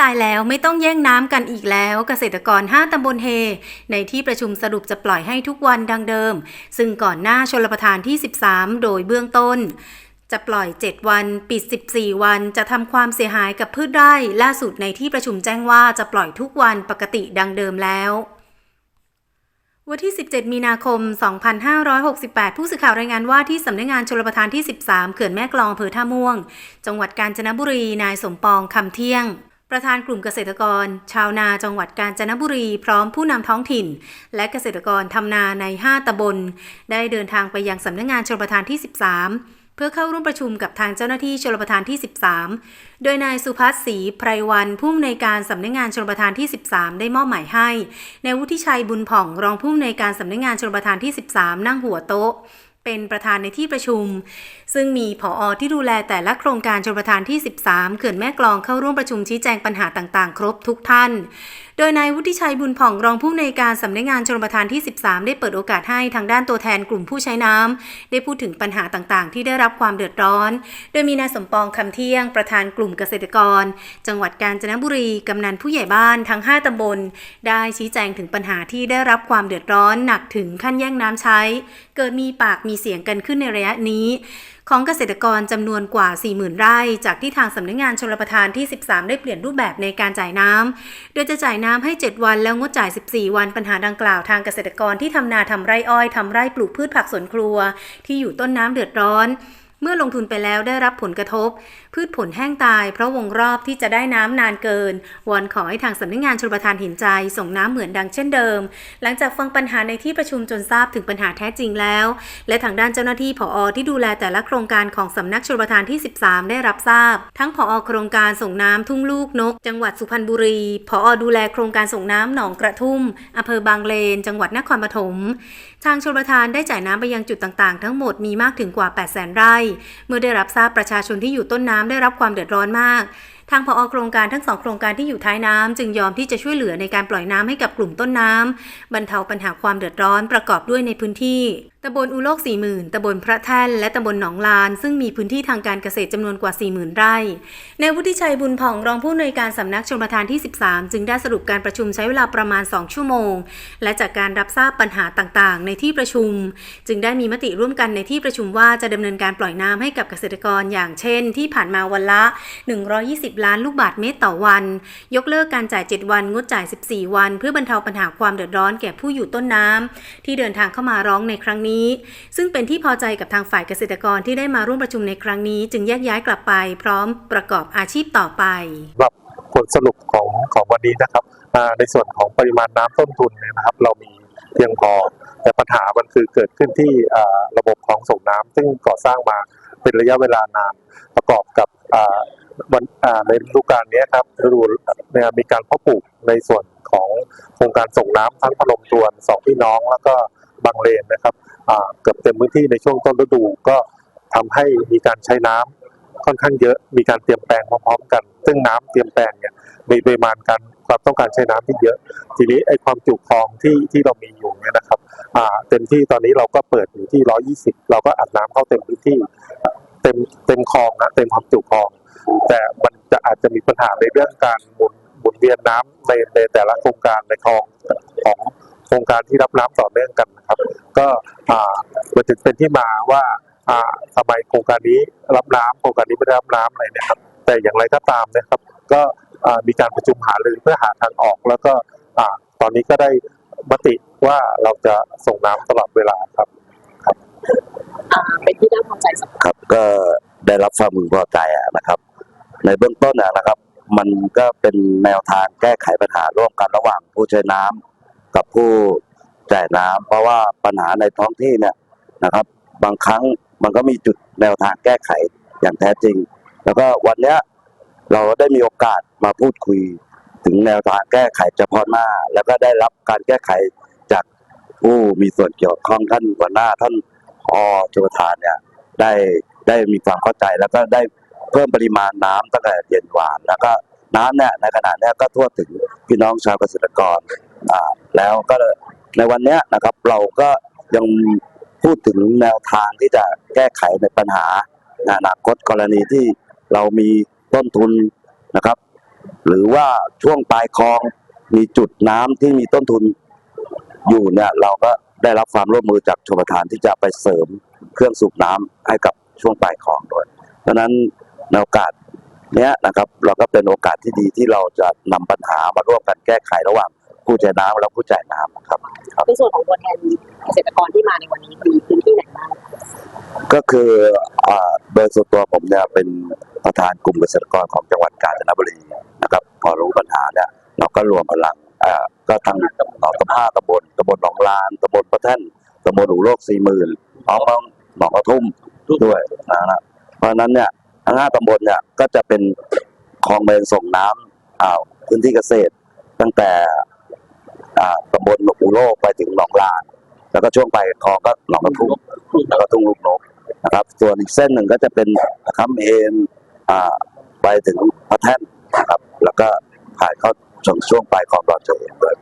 ตายแล้วไม่ต้องแย่งน้ำกันอีกแล้วเกษตรกร 5ตำบลเฮ ในที่ประชุมสรุปจะปล่อยให้ทุกวันดังเดิม ซึ่งก่อนหน้าชลประทานที่ 13 โดยเบื้องต้นจะปล่อย 7 วัน ปิด 14 วัน จะทำความเสียหายกับพืชไร่ ล่าสุดในที่ประชุมแจ้งว่าจะปล่อยทุกวันปกติดังเดิมแล้ววันที่ 17 มีนาคม 2568 ผู้สื่อข่าวรายงานว่าที่สำนักงานชลประทานที่ 13 เขื่อนแม่กลองอำเภอท่าม่วง จังหวัดกาญจนบุรี นายสมปองคำเที่ยง ประธานกลุ่มเกษตรกร ชาวนาจังหวัดกาญจนบุรี พร้อมผู้นำท้องถิ่น และเกษตรกรทำนาใน 5 ตำบล ได้เดินทางไปยังสำนักงานชลประทานที่ 13 เพื่อเข้าร่วมประชุมกับทางเจ้าหน้าที่ชลประทานที่ 13 โดยนายสุพัฒน์ศรีไพรวันผู้อำนวยการสำนักงานชลประทานที่ 13 ได้มอบหมายให้ในายวุฒิชัยบุญผ่องรองผู้อำนวยการสำนักงานชลประทานที่ 13 นั่งหัวโต๊ะเป็นประธานในที่ประชุม ซึ่งมีผออที่ดูแลแต่ละโครงการชลประทานที่ 13 เขื่อนแม่กลองเข้าร่วมประชุมชี้แจงปัญหาต่างๆ ครบทุกท่าน โดยนายวุฒิชัยบุญผ่องรองผู้ในการสำนักงานชลประทานที่ 13 ได้เปิดโอกาสให้ทางด้านตัวแทนกลุ่มผู้ใช้น้ำได้พูดถึงปัญหาต่างๆ ที่ได้รับความเดือดร้อน โดยมีนายสมปองคำเที่ยงประธานกลุ่มเกษตรกร จังหวัดกาญจนบุรีกำนันผู้ใหญ่บ้านทั้ง 5ตำบล ได้ชี้แจงถึงปัญหาที่ได้รับความเดือดร้อนหนักถึงขั้นแย่งน้ำใช้ เกิดมีปากมีเสียงกันขึ้นในระยะนี้ ของเกษตรกรจำนวนกว่า 40,000 ไร่ จากที่ทางสำนักงานชลประทานที่ 13 ได้เปลี่ยนรูปแบบในการจ่ายน้ำ โดยจะจ่ายน้ำให้ 7 วันแล้วงดจ่าย 14 วันปัญหาดังกล่าวทางเกษตรกรที่ทำนาทำไร่อ้อยทำไร่ปลูกพืชผักสวนครัว ที่อยู่ต้นน้ำเดือดร้อน เมื่อลงทุนไปแล้วได้รับผลกระทบ พืชผลแห้งตาย เพราะวงรอบที่จะได้น้ำนานเกิน วอนขอให้ทางสำนักงานชลประทานเห็นใจ ส่งน้ำเหมือนดังเช่นเดิม หลังจากฟังปัญหาในที่ประชุมจนทราบถึงปัญหาแท้จริงแล้ว และทางด้านเจ้าหน้าที่ผออที่ดูแลแต่ละโครงการของสำนักชลประทานที่ 13 ได้รับทราบ ทั้งผอโครงการส่งน้ำทุ่งลูกนก จังหวัดสุพรรณบุรีผอดูแลโครงการส่งน้ำหนองกระทุ่มอำเภอบางเลน จังหวัดนครปฐม ทางชลประทานได้จ่ายน้ำไปยังจุดต่างๆ ทั้งหมดมีมากถึงกว่า 800,000 ไร่เมื่อได้รับทราบประชาชนที่อยู่ต้นน้ำได้รับความเดือดร้อนมาก ทางผอโครงการทั้งสองโครงการที่อยู่ท้ายน้ำจึงยอมที่จะช่วยเหลือในการปล่อยน้ำให้กับกลุ่มต้นน้ำบรรเทาปัญหาความเดือดร้อนประกอบด้วยในพื้นที่ตำบลอุโลกสี่หมื่นตำบลพระแท่น และตำบลหนองลาน ซึ่งมีพื้นที่ทางการเกษตรจำนวนกว่า 40,000 ไร่ ในวุฒิชัยบุญผ่องรองผู้อำนวยการสำนักชลประทานที่ 13 จึงได้สรุปการประชุมใช้เวลาประมาณ 2 ชั่วโมง และจากการรับทราบปัญหาต่างๆ ในที่ประชุม จึงได้มีมติร่วมกันในที่ประชุมว่าจะดำเนินการปล่อยน้ำให้กับเกษตรกรอย่างเช่น ที่ผ่านมาวันละ 120ล้านลูกบาศก์เมตรต่อวัน ยกเลิกการจ่าย 7 วัน งดจ่าย 14 วัน เพื่อบรรเทาปัญหาความเดือดร้อนแก่ผู้อยู่ต้นน้ำที่เดินทางเข้ามาร้องในครั้งนี้ ซึ่งเป็นที่พอใจกับทางฝ่ายเกษตรกรที่ได้มาร่วมประชุมในครั้งนี้ จึงแยกย้ายกลับไป พร้อมประกอบอาชีพต่อไปสำหรับผลสรุปของของวันนี้นะครับในส่วนของปริมาณน้ำต้นทุนเนี่ยนะครับ เรามีเพียงพอแต่ปัญหามันคือเกิดขึ้นที่ระบบของส่งน้ำซึ่งก่อสร้างมา เป็นระยะเวลานานประกอบกับวันในฤดูกาลนี้ครับฤดูเนี่ยมีการเพาะปลูกในส่วนของโครงการส่งน้ำทั้งพนมทวนสองพี่น้องแล้วก็บางเลนนะครับเกือบเต็มพื้นที่ในช่วงต้นฤดูก็ทำให้มีการใช้น้ำค่อนข้างเยอะมีการเตรียมแปลงพร้อมๆกัน ซึ่งน้ำเตรียมแปลงเนี่ยมีปริมาณการความต้องการใช้น้ำที่เยอะ ทีนี้ไอ้ความจุคลองที่ที่เรามีอยู่เนี่ยนะครับเต็มที่ตอนนี้เราก็เปิดอยู่ที่ 120 เราก็อัดน้ำเข้าเต็มพื้นที่ ต็มเต็มคลองนะเต็มความจุคลอง แต่มันจะอาจจะมีปัญหาในเรื่องการหมุนหมุนเวียนน้ำในในแต่ละโครงการในคลองของโครงการที่รับน้ำต่อเนื่องกันนะครับ ก็อ่ามันถึงเป็นที่มาว่าอ่าทำไมโครงการนี้รับน้ำโครงการนี้ไม่ได้รับน้ำอะไรนะครับ แต่อย่างไรก็ตามนะครับ ก็มีการประชุมหารือเพื่อหาทางออก แล้วก็อตอนนี้ก็ได้มติว่าเราจะส่งน้ำตลอดเวลาครับ เป็นที่น่าพอใจสำหรับครับก็ได้รับความพึงพอใจอะนะครับ ในเบื้องต้นอะนะครับ มันก็เป็นแนวทางแก้ไขปัญหาร่วมกันระหว่างผู้ใช้น้ำกับผู้จ่ายน้ำเพราะว่าปัญหาในท้องที่เนี่ยนะครับ บางครั้งมันก็มีจุดแนวทางแก้ไขอย่างแท้จริง แล้วก็วันเนี้ยเราได้มีโอกาสมาพูดคุย ถึงแนวทางแก้ไขเฉพาะหน้า แล้วก็ได้รับการแก้ไขจากผู้มีส่วนเกี่ยวข้องท่านหัวหน้าท่าน อจุทานเนี่ยได้ได้มีความเข้าใจแล้วก็ได้เพิ่มปริมาณน้ำตั้งแต่เย็นหวาน แล้วก็น้ำเนี่ยในขณะนี้ก็ทั่วถึงพี่น้องชาวเกษตรกรอ่าแล้วก็ในวันเนี้ยนะครับเราก็ยังพูดถึงแนวทางที่จะแก้ไขในปัญหาในอนาคตกรณีที่เรามีต้นทุนนะครับ หรือว่าช่วงปลายคลองมีจุดน้ำที่มีต้นทุนอยู่เนี่ยเราก็ ได้รับความร่วมมือจากชมประทานที่จะไปเสริมเครื่องสูบน้ำให้กับช่วงปลายคลองด้วย เพราะฉะนั้นในโอกาสเนี้ยนะครับ เราก็เป็นโอกาสที่ดีที่เราจะนำปัญหามาร่วมกันแก้ไขระหว่างผู้จ่ายน้ำและผู้จ่ายน้ำนะครับในส่วนของตัวแทนเกษตรกรที่มาในวันนี้มีพื้นที่ไหนบ้างก็คืออ่าโดยส่วนตัวผมเนี่ยเป็นประธานกลุ่มเกษตรกรของจังหวัดกาญจนบุรีนะครับ พอรู้ปัญหาเนี่ยเราก็รวมพลัง อ่าก็ทั้งหนองตะผ้าตำบลตำบลหนองลานตำบลพระแท่นตำบลหูโลกสี่หมื่นหนองบางหนองกระทุ่มด้วยนะฮะเพราะนั้นเนี่ยทั้งห้าตำบลเนี่ยก็จะเป็นคลองเมนส่งน้ำอ่าพื้นที่เกษตร ตั้งแต่อ่าตำบลหูโลกไปถึงหนองลาน แล้วก็ช่วงไปคลองก็หนองกระทุ่มแล้วก็ทุ่งลูกนกนะครับ ส่วนอีกเส้นหนึ่งก็จะเป็นคำเอ็นอ่าไปถึงพระแท่นนะครับ แล้วก็ผ่านเข้า ช่วงช่วงปลายของเราจะเห็นด้วย